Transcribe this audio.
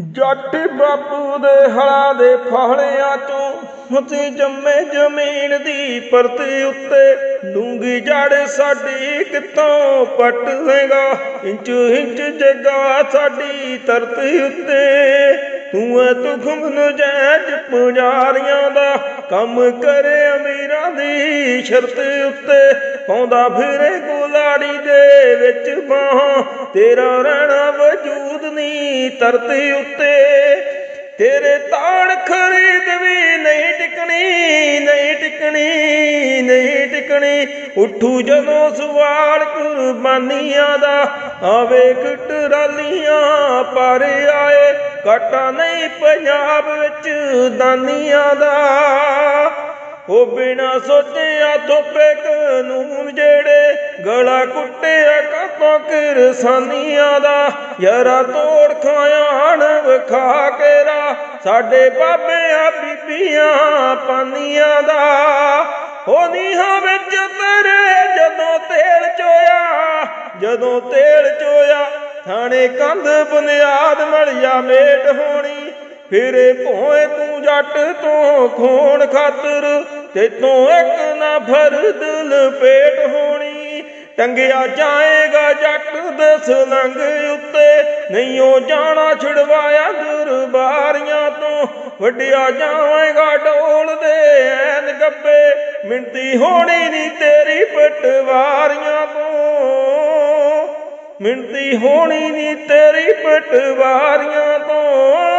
ਜੱਟ ਬਾਪੂ ਦੇ ਹਲਾਂ ਦੇ ਫਾਲਿਆਂ ਚੋਂ ਅਸੀਂ ਜੰਮੇ ਜ਼ਮੀਨ ਦੀ ਪਰਤੀ ਉੱਤੇ ਡੂੰਗੀ ਜੜ ਸਾਡੀ ਕਿਤੋਂ ਪੱਟ ਦੇਗਾ? ਇੰਚ ਇੰਚ ਜਗਾ ਸਾਡੀ ਧਰਤੀ ਉੱਤੇ। ਤੂੰ ਐ ਤੁਖਮ ਨਜਾਇਜ਼ ਪੁਜਾਰੀਆਂ ਦਾ ਕੰਮ ਕਰੇ ਅਮੀਰਾਂ ਦੀ ਸ਼ਰਤ ਉੱਤੇ। ਪਾਉਂਦਾ ਫਿਰੇ ਗੁਲਾੜੀ ਦੇ ਵਿੱਚ ਬਾਹਾਂ ਤੇਰਾ ਰਹਿਣਾ ਵਜੂਦ ਨਹੀਂ ਧਰਤੀ ਉੱਤੇ। ਤੇਰੇ ਤਾੜ ਖਰੀਦ ਵੀ ਨਹੀਂ ਟਿਕਣੀ ਨਹੀਂ ਟਿਕਣੀ ਨਹੀਂ ਟਿਕਣੀ। ਉੱਠੂ ਜਦੋਂ ਸਵਾਲ ਕੁਰਬਾਨੀਆਂ ਦਾ, ਆਵੇ ਟਰਾਲੀਆਂ ਪਰ ਆਏ। ਕਾਟਾ ਨਹੀਂ ਪੰਜਾਬ ਵਿੱਚ ਦਾਨੀਆਂ ਦਾ। ਉਹ ਬਿਨਾ ਸੋਚਿਆ ਥੋਪੇ ਕਾਨੂੰਨ ਜਿਹੜੇ ਗਲਾ ਕੁੱਟਿਆ ਕਾਤੋਂ ਕਿਰਸਾਨੀਆਂ ਦਾ ਯਾਰਾ ਤੋੜ ਖਾਇਆ ਵਿਖਾ ਕੇ ਸਾਡੇ ਬਾਬਿਆਂ, ਬੀਬੀਆਂ, ਪਾਨੀਆਂ ਦਾ। ਉਹ ਨੀਹਾਂ ਵਿੱਚ ਤੇਰੇ ਜਦੋਂ ਤੇਲ ਚੋਇਆ, ਜਦੋਂ ਤੇਲ ਚੋਇਆ, ਥਾਣੇ ਕੰਧ ਬੁਨਿਆਦ ਮਲਿਆ ਮੇਟ ਹੋਣੀ। ਫਿਰੇ ਭੋਏ ਤੂੰ ਜੱਟ ਤੋਂ ਖੋਣ ਖਾਤਰ ਤੇ ਤੂੰ ਇੱਕ ਨਾ ਫਰਦ ਲਪੇਟ ਹੋ ਟੰਗਿਆ ਜਾਏਗਾ ਜੱਟ ਦੇ ਸੁਲੰਗ ਉੱਤੇ। ਨਹੀਂ ਉਹ ਜਾਣਾ ਛੁਡਵਾਇਆ ਦਰਬਾਰੀਆਂ ਤੋਂ। ਵੱਡਿਆ ਜਾਵੇਗਾ ਢੋਲ ਦੇ ਐਨ ਗੱਬੇ। ਮਿੰਤੀ ਹੋਣੀ ਨਹੀਂ ਤੇਰੀ ਪਟਵਾਰੀਆਂ ਤੋਂ। ਮਿੰਤੀ ਹੋਣੀ ਨਹੀਂ ਤੇਰੀ ਪਟਵਾਰੀਆਂ ਤੋਂ।